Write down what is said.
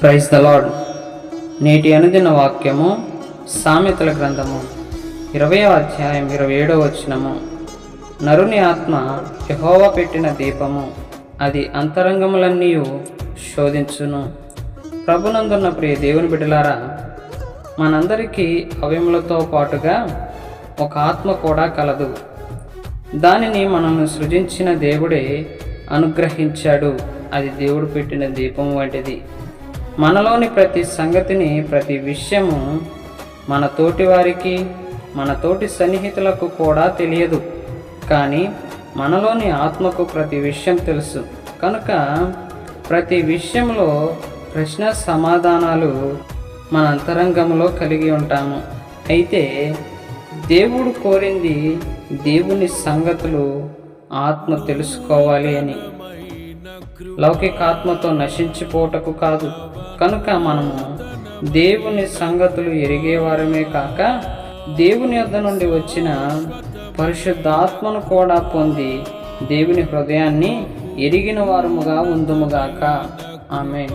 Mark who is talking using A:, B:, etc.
A: Praise the lord. నేటి అనుదిన వాక్యము సామెతల గ్రంథము ఇరవై అధ్యాయం ఇరవై ఏడవ వచనము. నరుని ఆత్మ యహోవా పెట్టిన దీపము అది అంతరంగములన్నీ శోధించును. ప్రభునందున్న ప్రియ దేవుని బిడ్డలారా మనందరికీ అవయములతో పాటుగా ఒక ఆత్మ కూడా కలదు. దానిని మనల్ని సృజించిన దేవుడే అనుగ్రహించాడు. అది దేవుడు పెట్టిన దీపం వంటిది. మనలోని ప్రతి సంగతిని ప్రతి విషయము మన తోటి వారికి మన తోటి సన్నిహితులకు కూడా తెలియదు. కానీ మనలోని ఆత్మకు ప్రతి విషయం తెలుసు. కనుక ప్రతి విషయంలో ప్రశ్న సమాధానాలు మన అంతరంగంలో కలిగి ఉంటాము. అయితే దేవుడు కోరింది దేవుని సంగతులు ఆత్మ తెలుసుకోవాలి అని. లౌకిక ఆత్మతో నశించిపోటకు కాదు. కనుక మనము దేవుని సంగతులు ఎరిగేవారమే కాక దేవుని యొద్ద నుండి వచ్చిన పరిశుద్ధాత్మను కూడా పొంది దేవుని హృదయాన్ని ఎరిగిన వారముగా ఉందుముగాక. ఆమె